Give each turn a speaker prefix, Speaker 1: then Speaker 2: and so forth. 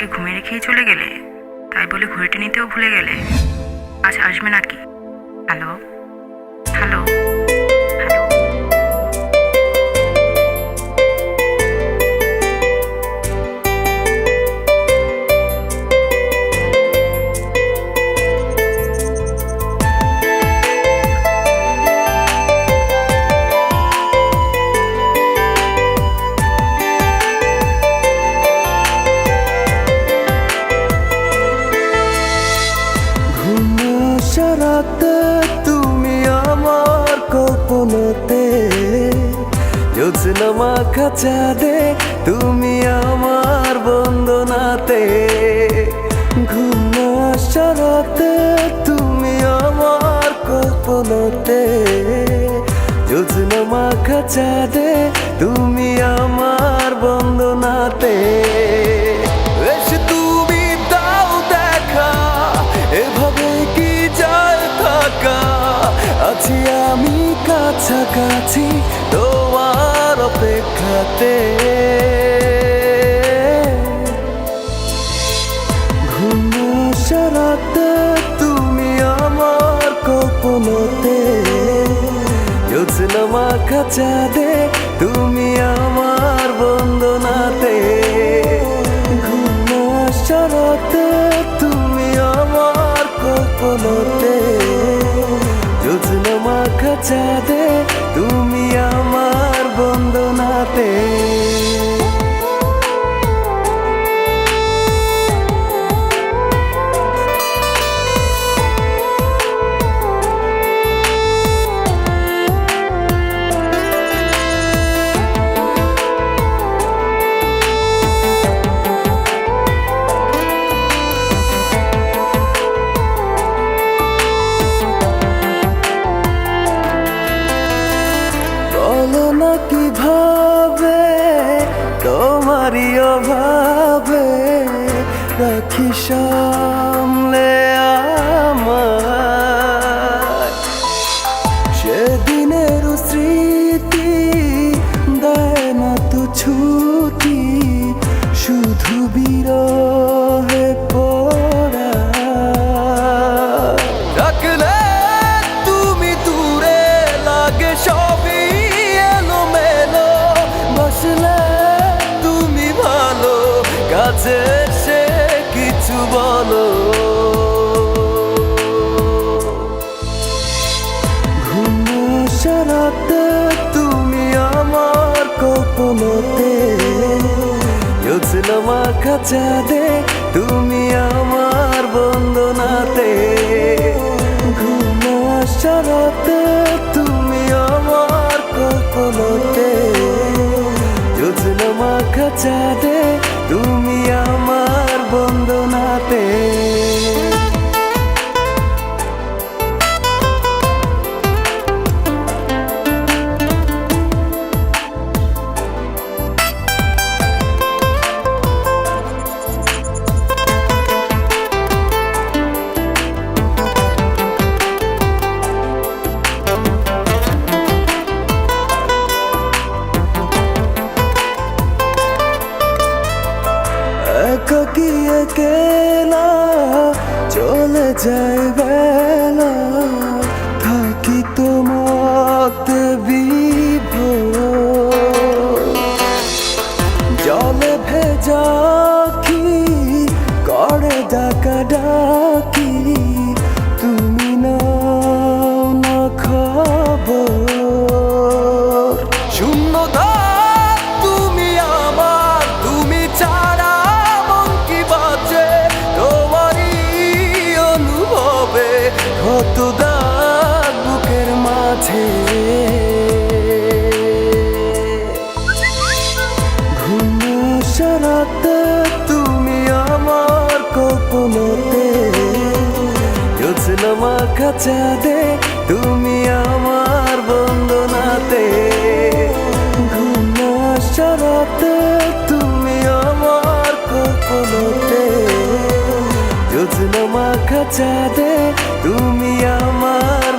Speaker 1: আমাকে ঘুমিয়ে রেখেই চলে গেলে? তাই বলে ঘুরেটে নিতেও ভুলে গেলে? আজ আসবে নাকি? হ্যালো?
Speaker 2: যোজনা মাখা চাঁদে, তুমি আমার বন্দনাতে। ঘুমাসারাতে তুমি আমার কল্পনাতে। যোজনা মাখা চাঁদে, তুমি আমার বন্দনাতে। আছি আমি কাছাকাছি তোমার অপেক্ষাতে। ঘুমাসারাতে তুমি আমার কল্পনাতে যোজনা মাখা চাঁদে তুমি আমার বন্দনাতে। ঘুমাসারাতে তুমি আমার কল্পনাতে যোজনা মাখা চাঁদে তুমি আমার রাখি সামলে আমার সেদিনের স্মৃতি দেয় না তো ছুটি শুধু বিরহে কল্পনাতে যোজনা মাখা চাঁদে, তুমি আমার বন্দনাতে। ঘুমাসারাতে তুমি আমার কল্পনাতে যোজনা মাখা চাঁদে, তুমি আমার বন্দনাতে। চলে যায় বেলা। থাকি তোমাতে বিভ জলে ভেজা কি, করে ডাকা ডাকি। তুমি না খবর। ঘুমাসারাতে তুমি আমার কল্পনাতে। যোজনা মাখা চাঁদে তুমি আমার বন্দনাতে। ঘুমাসারাতে তুমি আমার কল্পনাতে। যোজনা মাখা চাঁদে তুমি আমার